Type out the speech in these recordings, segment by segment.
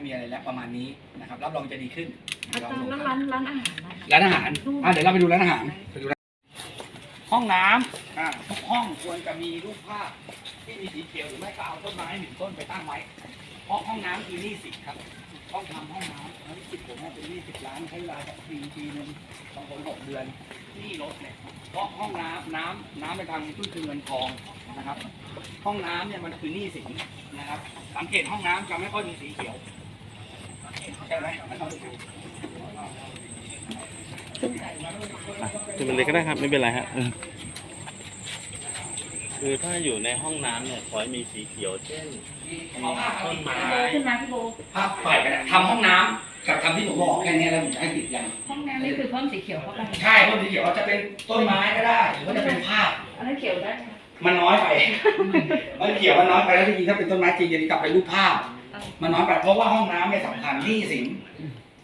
ไม่มีอะไรแล้วประมาณนี้นะครับรับรองจะดีขึ้นอาจารย์แล้วร้านร้านอาหารนะร้านอาหารอะเดี๋ยวเราไปดูร้านอาหารไปดูร้านห้องน้ำอ่าทุกห้องควรจะมีรูปภาพที่มีสีเขียวหรือไม่ก็เอาต้นไม้หนึ่งต้นไปตั้งไว้เพราะห้องน้ำคือหนี้สินครับต้องทำห้องน้ำแล้วสิบผมว่าเป็นหนี้สิบล้านใช้เวลาสักปีปีหนึ่งบางคนหกเดือนหนี้รถเนี่ยเพราะห้องน้ำน้ำน้ำไปทางตุ้นคือเงินทองนะครับ ห้องน้ำเนี่ยมันคือหนี้สินนะครับ สังเกตห้องน้ำจะไม่ค่อยมีสีเขียว จะเป็นเลยก็ได้ครับ ไม่เป็นไรฮะเออคือถ้าอยู่ในห้องน้ำเนี่ยขอให้มีสีเขียวเช่นมีต้นไม้ขึ้นมาพี่โบภาพฝ่ายกันทำห้องน้ำกับทำที่ผมบอกแค่นี้แล้วผมจะให้ติดอย่างห้องน้ำนี่คือเพิ่มสีเขียวเข้าไปใช่ต้นสีเขียวจะเป็นต้นไม้ก็ได้หรือว่าจะเป็นภาพอันนั้นเขียวได้ไหมมันน้อยไปมันเขียวมันน้อยไปแล้วจริงๆถ้าเป็นต้นไม้จริงจะกลับไปรูปภาพ มันน้อยไปเพราะว่าห้องน้ำเนี่ยสำคัญที่สิน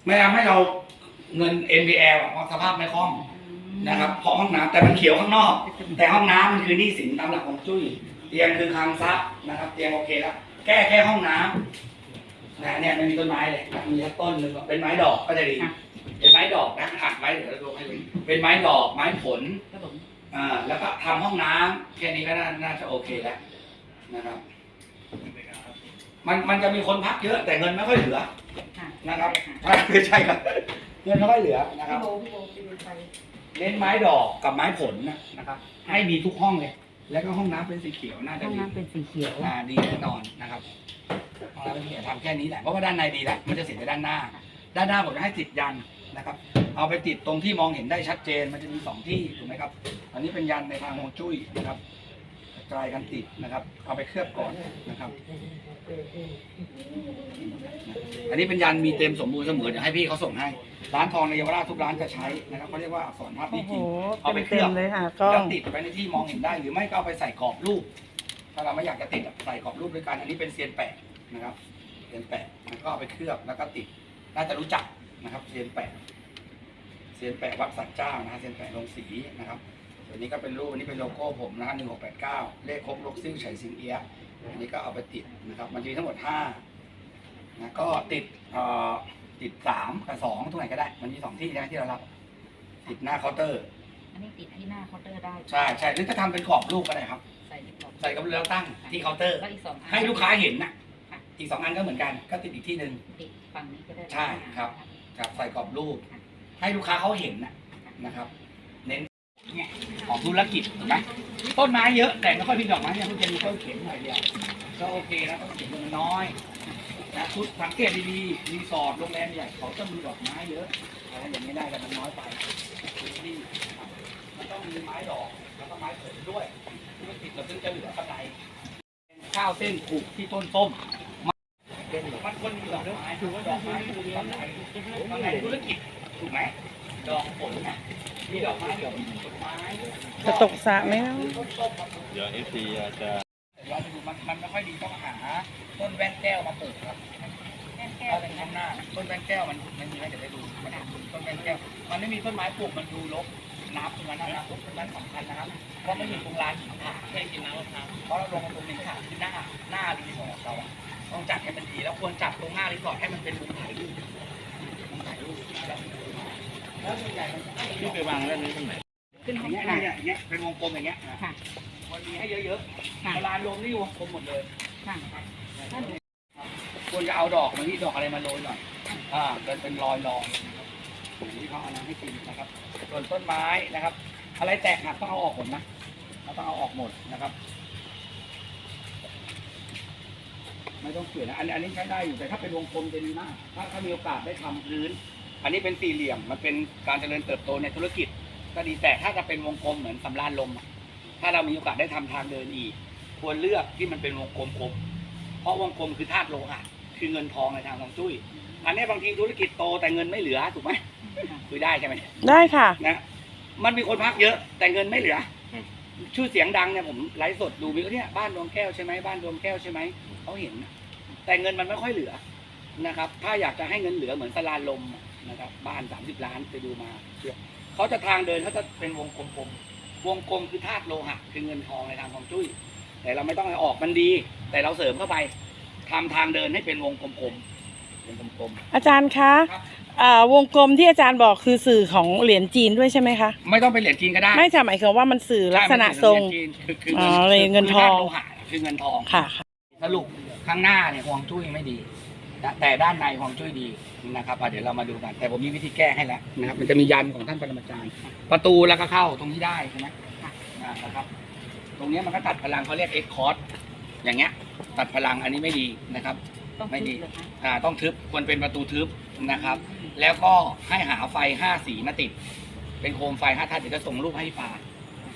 ไม่ทำให้เราเงิน NPL อะเพราะสภาพไม่คล่องนะครับเพราะห้องน้ำแต่มันเขียวข้างนอก แต่ห้องน้ำมันคือหนี้สินตามหลักของจุ้ยเตียงคือคลังทรัพย์นะครับ เตียงโอเคแล้วแก้แค่ห้องน้ำนะเนี่ยไม่มีต้นไม้เลยมีสักต้นหนึ่งเป็นไม้ดอกก็จะดีเป็นไม้ดอกนะอัดไม้เดี๋ยวเราดูให้ดูเป็นไม้ดอกไม้ผลครับผมอ่าแล้วก็ทำห้องน้ำแค่นี้ก็น่าน่าจะโอเคแล้วนะครับ มันมันจะมีคนพักเยอะแต่เงินไม่ค่อยเหลือค่ะนะครับใช่คือใช่ครับ เงินไม่ค่อยเหลือนะครัพี่บโบพี่โบพี่โบไปเน้นไม้ดอกกับไม้ผลนะนะครับ ให้มีทุกห้องเลย แล้วก็ห้องน้ำเป็นสีเขียวน่าจะห้องดีน้ำเป็นสีเขียวอ่าดีแน่นอนนะครับห้องน้ำเป็นสีเขียวทำแค่นี้แหละเพราะว่าด้านในดีแล้วมันจะเสียไปด้านหน้า ด้านหน้าผมจะให้ติดยันนะครับ เอาไปติดตรงที่มองเห็นได้ชัดเจนมันจะมีสองที่ถูกไหมครับ อันนี้เป็นยันในทางฮวงจุ้ยนะครับ กลายกันติดนะครับ เอาไปเคลือบก่อนนะครับ อันนี้เป็นยันมีเต็มสมบูรณ์เสมอเดี๋ยวให้พี่เขาส่งให้ ร้านทองในเยาวราชทุกร้านจะใช้นะครับเขาเรียกว่าอักษรภาพโอ้นี้โหจริงเอาไปเคลือบเลยค่ะกล้อแล้วติดไปในที่มองเห็นได้ หรือไม่ก็เอาไปใส่กรอบรูป ถ้าเราไม่อยากจะติดอะใส่กรอบรูปด้วยกัน อันนี้เป็นเซียนแปะนะครับเซียนแปะแล้วก็เอาไปเคลือบแล้วก็ติด น่าจะรู้จักนะครับเซียนแปะเซียนแปะวัดสันเจ้านะฮะเซียนแปะลงสีนะครับ อันนี้ก็เป็นรูปอันนี้เป็นโลโก้ผมนะฮะหนึ่งหกแปดเก้าเลขครบลกซิ่วไฉสิงเอียะอันนี้ก็เอาไปติดนะครับมันจะมีทั้งหมดห้านะก็ติดเอ่อติดสามกับสองตรงไหนก็ได้ มันมีสองที่นะที่เรารับ ติดหน้าเคาน์เตอร์ อันนี้ติดที่หน้าเคาน์เตอร์ได้ใช่ใช่หรือจะทำเป็นกรอบรูปก็ได้ครับ ใส่ในกรอบใส่กับแล้วตั้งที่เคาน์เตอร์ แล้วอีกสองอันให้ลูกค้าเห็นนะอีกสองอันก็เหมือนกัน ก็ติดอีกที่หนึ่ง ติดฝั่งนี้ก็ได้ใช่ครับ ครับใส่กรอบรูป ให้ลูกค้าเขาเห็นนะนะครับ เน้นเนี่ยของธุรกิจถูกไหมต้นไม้เยอะแต่ไม่ค่อยมีดอกไม้เนี่ยคุณจะมีต้นเข็มหน่อยเดียวก็โอเคนะต้นเข็มมันน้อยนะคุณสังเกตดีๆรีสอร์ทโรงแรมใหญ่เขาจะมีดอกไม้เยอะอะไรอย่างนี้ได้แต่มันน้อยไปพื้นที่นะครับมันต้องมีไม้ดอกแล้วก็ไม้ผลด้วยธุรกิจเราถึงจะเหลือกำไรข้าวเส้นผูกที่ต้นส้มมันคนมีดอกไม้ถือว่าดอกไม้คือดอกไม้ดอกไม้ธุรกิจถูกไหมดอกผลน่ะ จะตกสระไหมนะต้นส้มครับเดี๋ยวเอฟซีอาจจะเราไปดูมันมันไม่ค่อยดีต้องหาต้นแว่นแก้วมาปลูกครับถ้าเป็นข้างหน้าต้นแว่นแก้วมันมันมีไหมเดี๋ยวไปดูมันต้นแว่นแก้ว มันไม่มีต้นไม้ปลูกมันดูรกน้ำตรงนั้นนะน้ำตรงนั้นสำคัญนะครับเพราะไม่มีตรงร้านขาดแค่กินน้ำมะพร้าวเพราะเราลงตรงนี้ขาดคือหน้าหน้ารีสอร์ทเราต้องจัดให้มันดีแล้วควรจัดตรงหน้ารีสอร์ทให้มันเป็นมุมถ่ายรูปแล้วส่วนใหญ่มันจะให้ พี่ไปวางเรื่องนี้ตรงไหนขึ้นอห้ย่าองงเงี้ยค่ะอย่างเงี้ยเป็นวงกลมอย่างเงี้ยค่ะมันมีให้เยอะๆค่ะเวลาลมนี่วงกลมหมดเลยค่ะควรจะเอาดอกมาที่ดอกอะไรมาโรยหน่อย อ่าเป็นเป็นรอยรอยที่เขาเอาน้ำให้กินนะครับ ส่วนต้นไม้นะครับ อะไรแตกหักต้องเอาออกหมดนะเราต้องเอาออกหมดนะครับ ไม่ต้องเปลี่ยนนะอันอันนี้ใช้ได้อยู่แต่ถ้าเป็นวงกลมจะดีมาก ถ้าถ้ามีโอกาสได้ทำพื้น อันนี้เป็นสี่เหลี่ยมมันเป็นการเจริญเติบโตในธุรกิจ ก็ดีแต่ถ้าจะเป็นวงกลมเหมือนสำรานลมอะถ้าเรามีโอกาสได้ทำทางเดินอีก ควรเลือกที่มันเป็นวงกลมกลมเพราะวงกลมคือธาตุโลหะคือเงินทองในทางฮวงจุ้ย อันนี้บางทีธุรกิจโตแต่เงินไม่เหลือถูกไหมคุยได้ใช่ไหมได้ค่ะ นะมันมีคนพักเยอะแต่เงินไม่เหลืออืมชื่อเสียงดังเนี่ยผมไลฟ์สดดูมีก็เนี่ยบ้านดวงแก้วใช่ไหมบ้านดวงแก้วใช่ไหมเขาเห็นนะแต่เงินมันไม่ค่อยเหลือนะครับ ถ้าอยากจะให้เงินเหลือเหมือนสลานลม นะครับ บ้านสามสิบล้านไปดูมาเขาจะทางเดินเขาจะเป็นวงกลมๆวงกลมคือธาตุโลหะคือเงินทองในทางของจุ้ย แต่เราไม่ต้องให้ออกมันดี แต่เราเสริมเข้าไปทำทางเดินให้เป็นวงกลมๆเป็นกลมอาจารย์คะครับอ่าวงกลมที่อาจารย์บอกคือสื่อของเหรียญจีนด้วยใช่ไหมคะๆไม่ต้องเป็นเหรียญจีนก็ได้ ไม่จะหมายถึงว่ามันสื่อลักษณะทรงใช่มันเป็นเหยญจีนคือคืออ๋อเลยเงินทองคืธาตุโลหะคือเงินทองค่ะค่ะสรุปข้างหน้าเนี่ยฮวงจุ้ยไม่ดีนะ แต่ด้านในฮวงจุ้ยดีนะครับอะเดี๋ยวเรามาดูกัน แต่ผมมีวิธีแก้ให้แล้วนะครับมันจะมียันของท่านปรมาจารย์ ประตูแล้วก็เข้าตรงที่ได้ใช่ไหมอ่านะครับ ตรงเนี้ยมันก็ตัดพลังเขาเรียกเอ็กคอร์อย่างเงี้ย ตัดพลังอันนี้ไม่ดีนะครับต้องไม่ดีคิเลยคะอ่าต้องทึบควรเป็นประตูทึบนะครับ แล้วก็ให้หาไฟห้าสีมาติด เป็นโคมไฟห้าท่านเดี๋ยวจะส่งรูปให้ฟ้า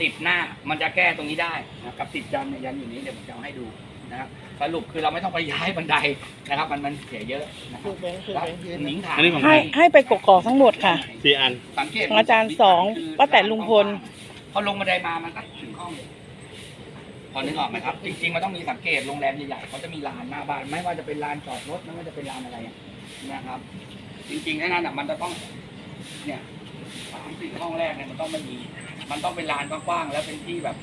ติดหน้ามันจะแก้ตรงนี้ได้นะครับกับติดยันเนี่ยยันอยู่นี้เดี๋ยวผมจะเอาให้ดู นะครับสรุปคือเราไม่ต้องไปย้ายบันไดนะครับ มันมันเสียเยอะนะครับแล้วหนิงถามอันนี้ของ ให้ให้ไปกกอกทั้งหมดค่ะ สี่อัน สังเกตของอาจารย์สองป้าแตนลุงพล พอลงบันไดมามันก็ถึงห้องเลยพอนึกออกไหมครับ จริงๆมันต้องมีสังเกตโรงแรมใหญ่ๆเขาจะมีลานหน้าบ้านไม่ว่าจะเป็นลานจอดรถไม่ว่าจะเป็นลานอะไรอะนะครับ จริงๆแค่นั้นอะมันจะต้อง เนี่ยสามสี่ห้องแรกเนี่ยมันต้องไม่มี มันต้องเป็นลานกว้างๆแล้วเป็นที่แบบ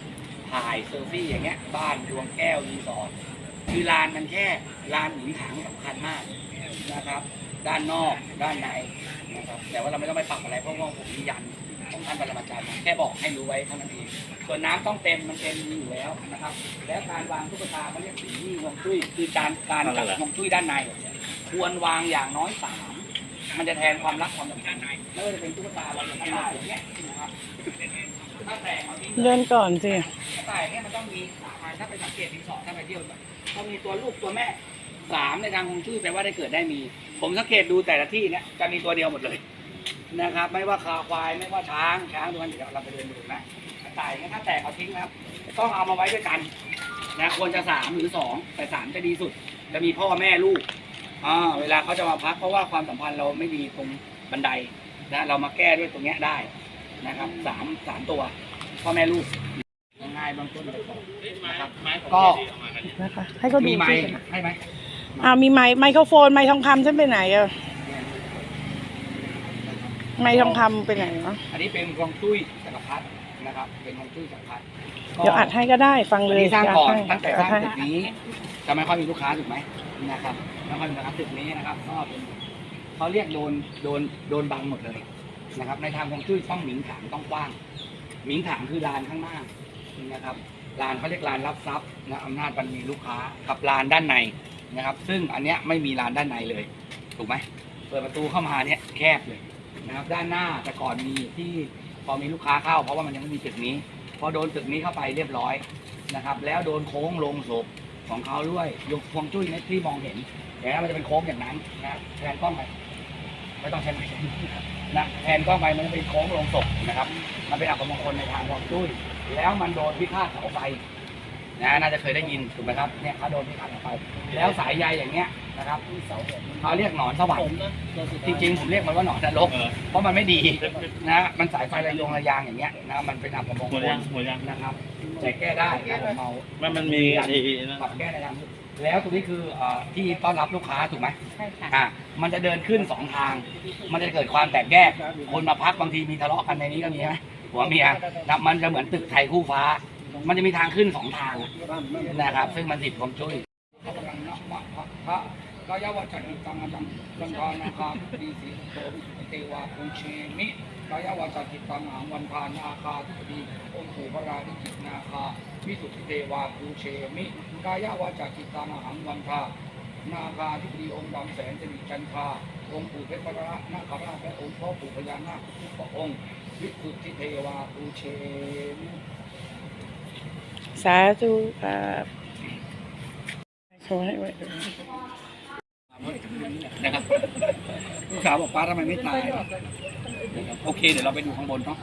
ถ่ายเซลฟี่อย่างเงี้ยบ้านดวงแก้วรีสอร์ทคือลานมันแค่ลานหนีถังสำคัญมากนะครับ ด้านนอกด้านในนะครับแต่ว่าเราไม่ต้องไปปรับอะไรเพราะว่าผมมียันของท่านปรมาจารย์มาแค่บอกให้รู้ไว้เท่านั้นเองส่วนน้ำต้องเต็มมันเต็มมีอยู่แล้วนะครับ และการวางตุ๊กตาเขาเรียกสีนี่ฮวงจุ้ยคือการการจัดฮวงจุ้ยด้านใน ควรวางอย่างน้อยสามมันจะแทนความรักความสัมพันธ์ไม่ว่าจะเป็นตุ๊กตาเราอย่างนี้อย่างเงี้ยนะครับถ้าแตกเอาทิ้งเลื่อนก่อนสิ กระต่ายเนี่ยมันต้องมีสามอันถ้าไปสังเกตรีสอร์ทถ้าไปเที่ยวต้องมีตัวลูกตัวแม่สามในทางฮวงจุ้ยแปลว่าได้เกิดได้มี ผมสังเกตดูแต่ละที่เนี่ยจะมีตัวเดียวหมดเลยนะครับ ไม่ว่าคาควายไม่ว่าช้างช้างดูกันเดี๋ยวเราไปเดินดูนะตายเนี่ยถ้าแตกเอาทิ้งนะครับ ต้องเอามาไว้ด้วยกันนะควรจะสามหรือสองแต่สามจะดีสุด จะมีพ่อแม่ลูกอ่าเวลาเขาจะมาพักเพราะว่าความสัมพันธ์เราไม่ดีตรงบันไดนะเรามาแก้ด้วยตรงเนี้ยได้นะครับสามสามตัวพ่อแม่ลูกายๆเบางต้นไปก่อนนะครับก็นะคะให้เขาดูมีไม้สิให้ไหมอ่ามีไม้ไมโครโฟนไม้ทองคำฉันไปไหนอะไม้ทองคำไปไหนวะอันนี้เป็นฮวงจุ้ยจักรพรรดินะครับ เป็นฮวงจุ้ยจักรพรรดิเดี๋ยวอัดให้ก็ได้ฟังอัเลนยนี้สร้างก่อนให้ตั้งแต่สอัร้าดงให้ตึกนี้จะไม่ค่อยมีลูกค้าถูกไหมนะครับไม่ค่อยมีลูกค้าตึกนี้นะครับก็เป็นเขาเรียกโดนโดนโดนบังหมดเลยนะครับ ในทางฮวงจุ้ยต้องหมิงถางต้องกว้างหมิงถางคือลานข้างหน้า นะครับลานเขาเรียกลานรับทรัพย์นะอำนาจบันมีลูกค้ากับลานด้านในนะครับ ซึ่งอันเนี้ยไม่มีลานด้านในเลย ถูกไหมเปิดประตูเข้ามาเนี่ยแคบเลยนะครับ ด้านหน้าแต่ก่อนมีที่พอมีลูกค้าเข้า เพราะว่ามันยังไม่มีตึกนี้ พอโดนตึกนี้เข้าไปเรียบร้อยนะครับ แล้วโดนโค้งลงศพของเขาด้วยยกพวงจุ้ยเนี่ยที่มองเห็นเห็นไหมมันจะเป็นโค้งอย่างนั้นนะครับแทนกล้องไปไม่ต้องใช้ไม้นะแทนกล้องไปมันจะเป็นโค้งลงศพนะครับ มันเป็นอัปมงคลในทางฮวงจุ้ย แล้วมันโดนพิฆาตเสาไฟนะน่าจะเคยได้ยินถูกไหมครับเนี่ยเขาโดนพิฆาตเสาไฟแล้วสายใยอย่างเงี้ยนะครับเขาเรียกหนอนสวรรค์จริงๆผมเรียกมันว่าหนอนนรกเออเพราะมันไม่ดีนะมันสายไฟระยงระยางอย่างเงี้ยนะมันเป็นอัปมงหัวคยัลงหัวยังนะครับแต่แก้ได้นะผมเมามันมันมีไอ้นั่นปรับแก้ในทางแล้วตรงนี้คือเอ่อที่ต้อนรับลูกค้าถูกไหมใช่ค่ะอ่ามันจะเดินขึ้นสองทาง มันจะเกิดความแตกแยกคนมาพักบางทีมีทะเลาะกันในนี้ก็มีใช่ไหม ผัวเมียนะมันจะเหมือนตึกไทยคู่ฟ้า มันจะมีทางขึ้นสองทางนะครับ ซึ่งมันติดความช่วยพระกายวัจจิตังตังตังทานาคาดีสิโตวิเทวาภูเชมิกายวาจจิตังหังวันทานาคาทุกดีองค์ปู่พระราธิจิตนาคาวิสุทธิเทวาภูเชมิกายวาจจิตังหังวันทานาคาธิบดีองค์ดำแสนสิริจันทาองค์ปู่เพชรพระนาคราชและองค์พ่อปู่พญานาคทุกพระองค์ วิสุทธิเทวาภูเชมิสาธุครับเขาให้ไว้ดูนะครับลูกสาวบอกป้าทำไมไม่ตายนะครับโอเค เดี๋ยวเราไปดูข้างบนเนาะ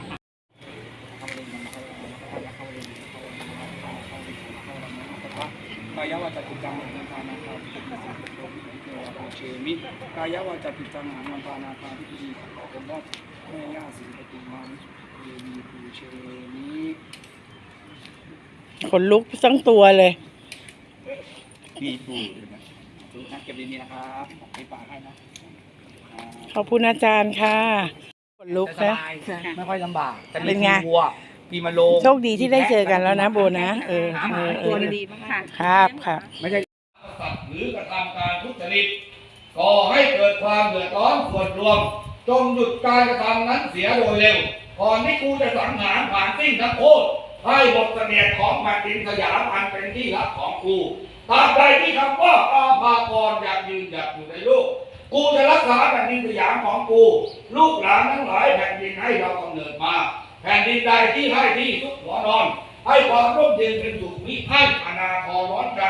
กายวาจจิตังหังวันทานาคาธิบดีเทวาภูเชมิกายวาจจิตังหังวันทานาคาธิบดีองค์พ่อแม่ย่าศรีปฐุมาเยมีภูเชมิ ข นลุกทั้งตัวเลยมีปูเห็นไหมดูนะเก็บดีๆนะครับให้ปากให้นะอ่าขอบคุณอาจารย์ค่ะขนลุกสนะบายไม่ค่อยลำบากจะมีเป็นไง วัวปีมะโรงโชคดีที่ได้เจอกันแล้วนะโบนะเออหาหเอมาอเอตัวอดีมากค่ะครับครับ ไม่ใช่ สัตว์หรือกระทำการทุจริตก่อให้เกิดความเดือดร้อนส่วนรวม จงหยุดการกระทำนั้นเสียโดยเร็วก่อนที่กูจะสังหารผ่านสิ้นทั้งโคตร ให้หมดเสนียดของแผ่นดินสยามอันเป็นที่รักของกูตราบใดที่คำว่าอาภากรอยากยืนหยัดอยู่ในโลกกูจะรักษาแผ่นดินสยามของกู ลูกหลานทั้งหลายแผ่นดินให้เรากำเนิดมา แผ่นดินใดที่ให้ที่ทุกหัวนอน ให้ความร่มเย็นเป็นสุขมิให้อนาครร้อนใจ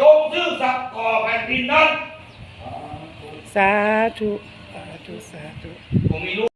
จงซื่อสัตย์ต่อแผ่นดินนั้น สาธุ สาธุ สาธุ ผมมีลูก